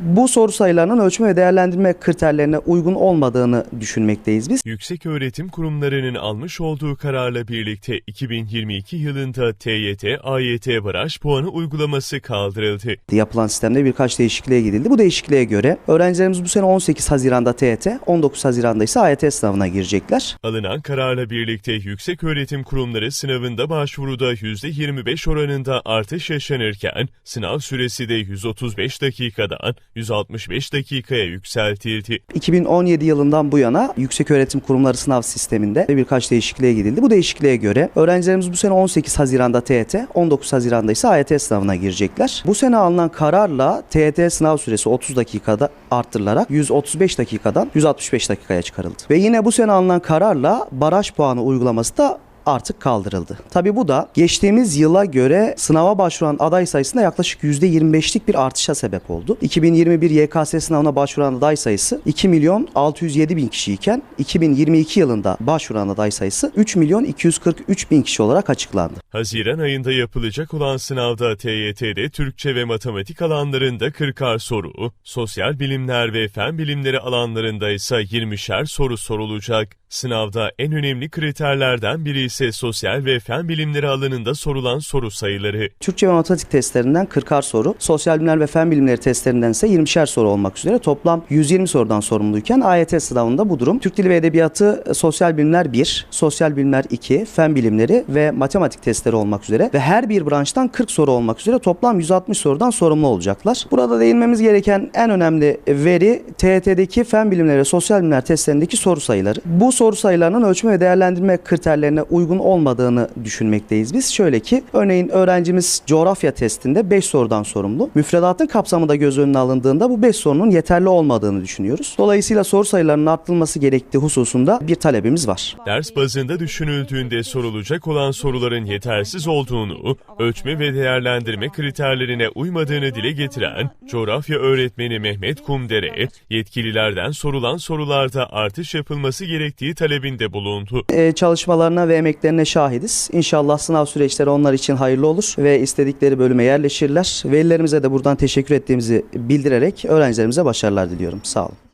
Bu soru sayılarının ölçme ve değerlendirme kriterlerine uygun olmadığını düşünmekteyiz biz. Yüksek öğretim kurumlarının almış olduğu kararla birlikte 2022 yılında TYT, AYT baraj puanı uygulaması kaldırıldı. Yapılan sistemde birkaç değişikliğe gidildi. Bu değişikliğe göre öğrencilerimiz bu sene 18 Haziran'da TYT, 19 Haziran'da ise AYT sınavına girecekler. Alınan kararla birlikte yüksek öğretim kurumları sınavında başvuruda %25 oranında artış yaşanırken sınav süresi de 135 dakikadan 165 dakikaya yükseltildi. 2017 yılından bu yana Yükseköğretim Kurumları sınav sisteminde birkaç değişikliğe gidildi. Bu değişikliğe göre öğrencilerimiz bu sene 18 Haziran'da TYT, 19 Haziran'da ise AYT sınavına girecekler. Bu sene alınan kararla TYT sınav süresi 30 dakikada arttırılarak 135 dakikadan 165 dakikaya çıkarıldı. Ve yine bu sene alınan kararla baraj puanı uygulaması da artık kaldırıldı. Tabi bu da geçtiğimiz yıla göre sınava başvuran aday sayısında yaklaşık %25'lik bir artışa sebep oldu. 2021 YKS sınavına başvuran aday sayısı 2 milyon 607 bin kişiyken 2022 yılında başvuran aday sayısı 3 milyon 243 bin kişi olarak açıklandı. Haziran ayında yapılacak olan sınavda TYT'de Türkçe ve matematik alanlarında 40'ar soru, sosyal bilimler ve fen bilimleri alanlarında ise 20'şer soru sorulacak. Sınavda en önemli kriterlerden biri ise sosyal ve fen bilimleri alanında sorulan soru sayıları. Türkçe ve matematik testlerinden 40'ar soru, sosyal bilimler ve fen bilimleri testlerinden ise 20'şer soru olmak üzere toplam 120 sorudan sorumluyken AYT sınavında bu durum Türk Dili ve Edebiyatı, e, sosyal bilimler 1, sosyal bilimler 2, fen bilimleri ve matematik testleri olmak üzere ve her bir branştan 40 soru olmak üzere toplam 160 sorudan sorumlu olacaklar. Burada değinmemiz gereken en önemli veri TYT'deki fen bilimleri ve sosyal bilimler testlerindeki soru sayıları. Bu soru sayılarının ölçme ve değerlendirme kriterlerine uygun olmadığını düşünmekteyiz biz. Şöyle ki örneğin öğrencimiz coğrafya testinde 5 sorudan sorumlu. Müfredatın kapsamı da göz önüne alındığında bu 5 sorunun yeterli olmadığını düşünüyoruz. Dolayısıyla soru sayılarının arttırılması gerektiği hususunda bir talebimiz var. Ders bazında düşünüldüğünde sorulacak olan soruların yetersiz olduğunu, ölçme ve değerlendirme kriterlerine uymadığını dile getiren coğrafya öğretmeni Mehmet Kumdere, yetkililerden sorulan sorularda artış yapılması gerektiği talebinde bulundu. Ee, çalışmalarına ve emeklerine şahidiz. İnşallah sınav süreçleri onlar için hayırlı olur ve istedikleri bölüme yerleşirler. Velilerimize de buradan teşekkür ettiğimizi bildirerek öğrencilerimize başarılar diliyorum. Sağ olun.